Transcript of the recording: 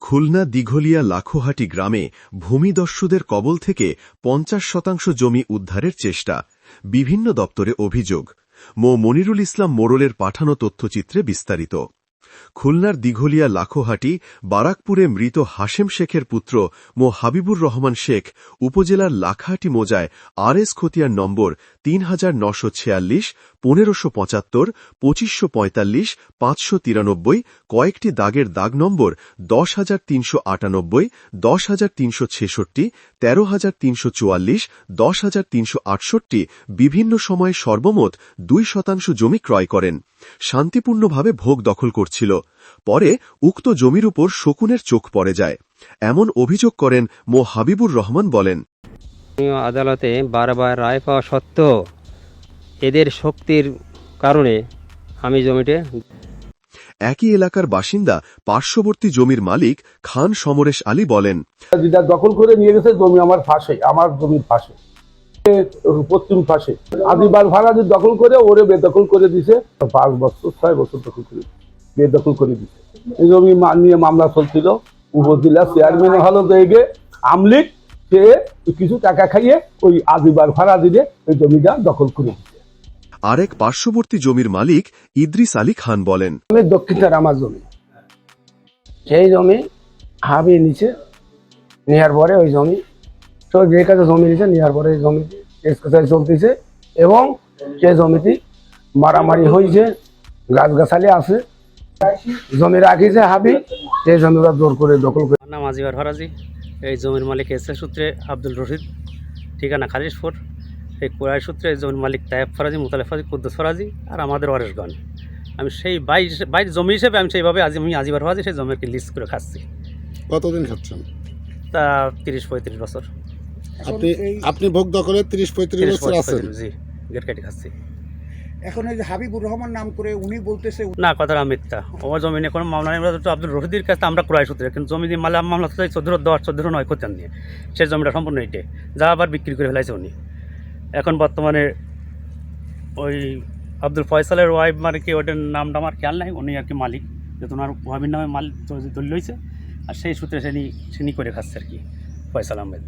খুলনা দিঘলিয়া লাখোহাটি গ্রামে ভূমিদস্যুদের কবল থেকে পঞ্চাশ শতাংশ জমি উদ্ধারের চেষ্টা। বিভিন্ন দপ্তরে অভিযোগ। মো. মনিরুল ইসলাম মোড়লের পাঠানো তথ্যচিত্রে বিস্তারিত। খুলনার দিঘলিয়া লাখোহাটি বারাকপুরে মৃত হাশেম শেখের পুত্র মো. হাবিবুর রহমান শেখ উপজেলার লাখাহাটি মোজায় আর এস খতিয়ার নম্বর তিন হাজার নশো ছিয়াল্লিশ পনেরোশো পঁচাত্তর, পঁচিশশো পঁয়তাল্লিশ, পাঁচশো তিরানব্বই, কয়েকটি দাগের দাগ নম্বর দশ হাজার তিনশো আটানব্বই, দশ হাজার তিনশো ছেষট্টি, তেরো হাজার তিনশো চুয়াল্লিশ, দশ হাজার তিনশো আটষট্টি বিভিন্ন সময়ে সর্বমোট দুই শতাংশ জমি ক্রয় করেন। শান্তিপূর্ণভাবে ভোগ দখল করছিল। পরে উক্ত জমির উপর শকুনের চোখ পড়ে যায়। এমন অভিযোগ করেন মো হাবিবুর রহমান বলেন। আদালতে বারবার রায় পাওয়া সত্ত্বেও এদের শক্তির কারণে আমি জমিতে একই এলাকার বাসিন্দা পার্শ্ববর্তী জমির মালিক খান সমরেশ আলী বলেন যেটা দখল করে নিয়ে গেছে জমি আমার পাশে আমার জমির পাশে এ পশ্চিম পাশে আদিবার ভাড়া যে দখল করে ওরে বেদখল করে দিছে। পাঁচ বছর ছয় বছর দখল করে। বেদখল করে দিছে। এই জমি নিয়ে মামলা চলছিল। উপজেলা চেয়ারম্যান হলো দেখে আমলিক সে কিছু টাকা খাইয়ে ওই আদিবার ভাড়া দিলে ওই জমিটা দখল করে দিছে। আরেক পার্শ্ববর্তী জমির মালিক ইদ্রিস আলী খান বলেন। আমি দক্ষিণের আমার জমি। সেই জমি হাবি নিচে নেওয়ার পরে ওই জমি তো যে কাছে জমি নিচে নেওয়ার পরে জমি এক্সারসাইজ চলতেছে এবং সেই জমিটি মারামারি হয়েছে গাছগাছালি আছে জমি রাখিছে হাবি সেই জমিটা জোর করে দখল করে নাম আজিবার ফরাজি এই জমির মালিক এসে সূত্রে আব্দুল রশিদ ঠিকানা খালিশপুর এই কোরআই সূত্রে জমির মালিক তায়েব ফরাজি মুতালেব ফরাজি কুদ্দুস ফরাজি আর আমাদের ওয়ারেশগঞ্জ আমি সেই বাই বাইশ জমি হিসেবে আমি সেইভাবে আজ আমি আজিবার ফরাজি সেই জমিকে লিস্ট করে খাচ্ছি। কতদিন খাচ্ছেন? তা তিরিশ পঁয়ত্রিশ বছর। আপনি আপনি ভোগ দখলে তিরিশ পঁয়ত্রিশ বছর আছেন। জি গেট কেটে খাচ্ছি। এখন এই যে হাবিবুর রহমান নাম করে উনি বলতেছে না কথাটা মিথ্যা। আমার জমি নিয়ে কোনো মামলা নেই। তো আব্দুল রশিদের কাছে আমরা ক্রয় সূত্রে। কিন্তু জমি দিয়ে মামলা মামলা তো চোদ্দ দশ চোদ্দ নয় করতেন নিয়ে। সেই জমিটা সম্পূর্ণ এটে। যা আবার বিক্রি করে ফেলাইছে উনি। এখন বর্তমানে ওই আব্দুল ফয়সালের ওয়াইফ মানে কি ওটার নামটা আমার খেয়াল নাই, উনি আর কি মালিক, যেহেতু ওনার ওয়াইফের নামে মাল দলিল হয়েছে আর সেই সূত্রে সে নিয়ে করে খাচ্ছে আর কি ফয়সাল আহমেদ।